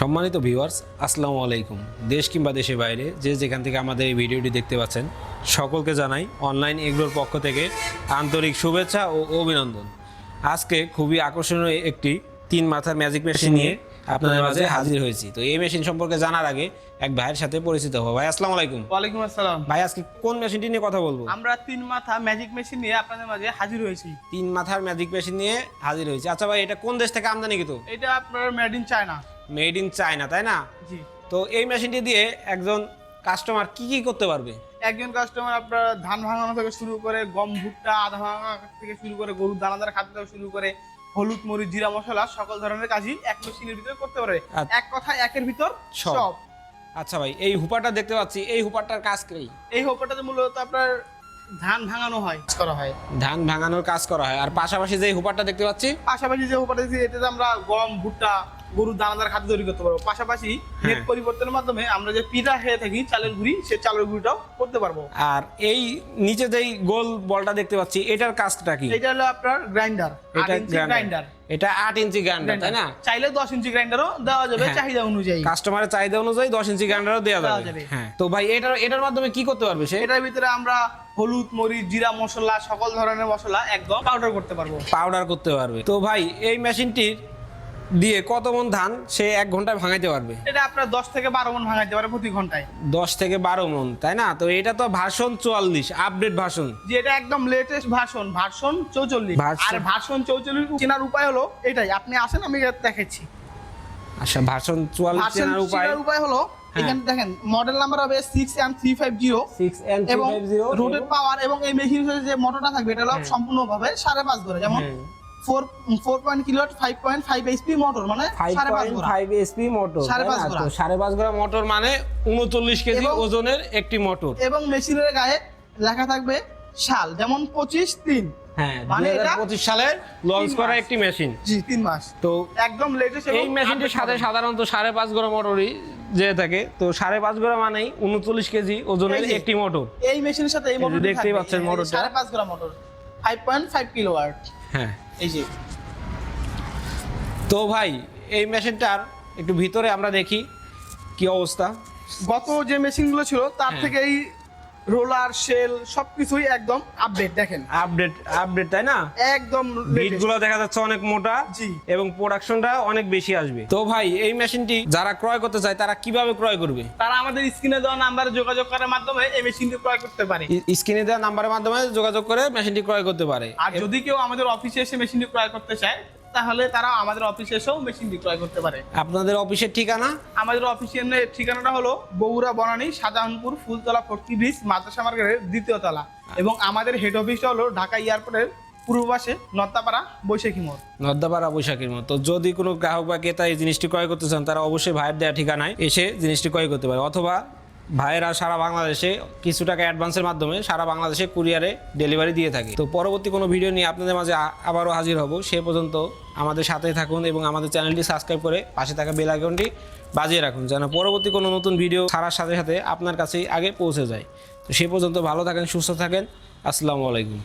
সম্মানিত ভিউয়ার্স আসসালামু আলাইকুম। দেশ কিংবা দেশের বাইরে যে যেখান থেকে আমাদের এই ভিডিওটি দেখতে পাচ্ছেন সকলকে জানাই অনলাইন এগুলোর পক্ষ থেকে আন্তরিক শুভেচ্ছা ও অভিনন্দন। আজকে খুবই আকর্ষণীয় একটি তিন মাথার ম্যাজিক মেশিন নিয়ে আপনাদের মাঝে হাজির হয়েছি। তো এই মেশিন সম্পর্কে জানার আগে এক ভাইয়ের সাথে পরিচিত হব। ভাই আসসালামু আলাইকুম। ওয়ালাইকুম আসসালাম। ভাই আজকে কোন মেশিনটি নিয়ে কথা বলব? আমরা তিন মাথা ম্যাজিক মেশিন নিয়ে আপনাদের মাঝে হাজির হয়েছি। তিন মাথার ম্যাজিক মেশিন নিয়ে হাজির হয়েছি। আচ্ছা ভাই এটা কোন দেশ থেকে আমদানি কিন্তু এটা আপনার made in China. Made in China তাই না? জি। তো এই মেশিনটি দিয়ে একজন কাস্টমার কি কি করতে পারবে? একজন কাস্টমার আপনার ধান ভাঙানো থেকে শুরু করে গম ভুট্টা আধা ভাঙা থেকে শুরু করে গরুর দানাদার খাদ্য থেকে শুরু করে হলুদ মরিচ জিরা মশলা সকল ধরনের কাজই এক মেশিনের ভিতরে করতে পারে আচ্ছা। এক কথায় একের ভিতর সব। আচ্ছা ভাই এই হুপারটা দেখতে পাচ্ছি এই হুপারটার কাজ কি? এই হোপাটাতে মূলত আপনার ধান ভাঙানো হয় করা হয়। ধান ভাঙানোর কাজ করা হয়। আর পাশাপাশি যে হুপারটা দেখতে পাচ্ছি? পাশাপাশি যে হোপাটা দিচ্ছি এটাতে আমরা গম ভুট্টা গরুর দানাদার খাদ্য তৈরি করতে পারব। পাশাপাশি হ্যাঁ। নেট পরিবর্তনের মাধ্যমে আমরা যে পিঠা খেয়ে থাকি চালের গুঁড়ি সে চালের গুঁড়িটাও করতে পারব। আর এই নিচে যেই গোল বলটা দেখতে পাচ্ছি এটার কাজটা কি? এটা হলো আপনার গ্রাইন্ডার এটা গ্রাইন্ডার। এটা আট ইঞ্চি গ্রাইন্ডার তাই না? চাইলে দশ ইঞ্চি গ্রাইন্ডারও দেওয়া যাবে হ্যাঁ। চাহিদা অনুযায়ী। কাস্টমারের চাহিদা অনুযায়ী দশ ইঞ্চি গ্রাইন্ডারও দেওয়া যাবে। হ্যাঁ। তো ভাই এটার এটার মাধ্যমে কি করতে পারবে সে? এটার ভিতরে আমরা হলুদ মরিচ জিরা মশলা সকল ধরনের মশলা একদম পাউডার করতে পারব। পাউডার করতে পারবে। তো ভাই এই মেশিনটির দিয়ে কত মন ধান সে এক ঘন্টায় ভাঙাইতে পারবে? এটা আপনার দশ থেকে বারো মন ভাঙাইতে পারে প্রতি ঘন্টায়। দশ থেকে বারো মন তাই না? তো এটা তো ভার্সন চুয়াল্লিশ আপডেট ভার্সন যে এটা একদম লেটেস্ট ভার্সন ভার্সন চৌচল্লিশ। আর ভার্সন চৌচল্লিশ চেনার উপায় হলো এটাই। আপনি আসেন আমি দেখাচ্ছি। আচ্ছা ভার্সন চুয়াল্লিশ চেনার উপায়। উপায় হলো হ্যাঁ। এখানে দেখেন মডেল নাম্বার হবে six M three five zero এবং রোটেট পাওয়ার এবং এই মেশিনের যে মোটরটা থাকবে এটা হলো হ্যাঁ। সম্পূর্ণভাবে সাড়ে পাঁচ ধরে যেমন four four point kilowatt five point five HP motor মানে সাড়ে পাঁচ। ফাইভ এসপি মোটর সাড়ে পাঁচ। সাড়ে পাঁচ ঘোড়া মোটর মানে উনচল্লিশ কেজি ওজনের একটি মোটর এবং মেশিনের গায়ে লেখা থাকবে সাল যেমন পঁচিশ তিন। হ্যাঁ মানে পঁচিশ সালে লঞ্চ করা একটি মেশিন জি তিন মাস। তো একদম লেটেস্ট এই মেশিনটির সাথে সাধারণত সাড়ে পাঁচ ঘোড়া মোটরই যে থাকে। তো সাড়ে পাঁচ ঘোড়া মানেই উনচল্লিশ কেজি ওজনের একটি মোটর এই মেশিনের সাথে এই মোটর দেখতেই পাচ্ছেন মোটরটা। সাড়ে পাঁচ গ্রাম motor five point five kilo watt হ্যাঁ। এই যে। তো ভাই এই মেশিনটার একটু ভিতরে আমরা দেখি কি অবস্থা। গত যে মেশিনগুলো ছিল তার হ্যাঁ। থেকে এই রোলার শেল সবকিছুই একদম আপডেট দেখেন। আপডেট আপডেট তাই না? একদম বিট latest। গুলো দেখা যাচ্ছে অনেক মোটা জি। এবং প্রোডাকশনটা অনেক বেশি আসবে। তো ভাই এই মেশিনটি যারা ক্রয় করতে চায় তারা কীভাবে ক্রয় করবে? তারা আমাদের স্ক্রিনে দেওয়া নাম্বারে যোগাযোগ করার মাধ্যমে এই মেশিনটি ক্রয় করতে পারে। স্ক্রিনে দেওয়া নাম্বারের মাধ্যমে যোগাযোগ করে মেশিনটি ক্রয় করতে পারে। আর যদি কেউ আমাদের অফিসে এসে মেশিনটি ক্রয় করতে চায় তাহলে তারা আমাদের অফিসে এসেও মেশিন বিক্রয় করতে পারে। আপনাদের অফিসের ঠিকানা? আমাদের অফিসের ঠিকানাটা হলো বগুড়া বনানী শাহজাহানপুর ফুলতলা ফোর্টি ব্রিজ মাদ্রাসা মার্কেটের দ্বিতীয় তলা। এবং আমাদের হেড অফিসটা হলো ঢাকা এয়ারপোর্টের পূর্ব পাশে বৈশাখী মোড়। নর্দাপাড়া বৈশাখীর মতো যদি কোনো গ্রাহক বা ক্রেতা এই জিনিসটি ক্রয় করতে চান তারা অবশ্যই ভাইয়ের দেওয়া ঠিকানায় এসে জিনিসটি ক্রয় করতে পারে। অথবা ভাইয়েরা সারা বাংলাদেশে কিছু টাকা অ্যাডভান্সের মাধ্যমে সারা বাংলাদেশে কুরিয়ারে ডেলিভারি দিয়ে থাকে। তো পরবর্তী কোনো ভিডিও নিয়ে আপনাদের মাঝে আবারও হাজির হব। সে পর্যন্ত আমাদের সাথেই থাকুন এবং আমাদের চ্যানেলটি সাবস্ক্রাইব করে পাশে থাকা বেল আইকনটি বাজিয়ে রাখুন যেন পরবর্তী কোনো নতুন ভিডিও ছাড়ার সাথে সাথে আপনার কাছেই আগে পৌঁছে যায়। তো সে পর্যন্ত ভালো থাকেন, সুস্থ থাকেন। আসসালামু আলাইকুম।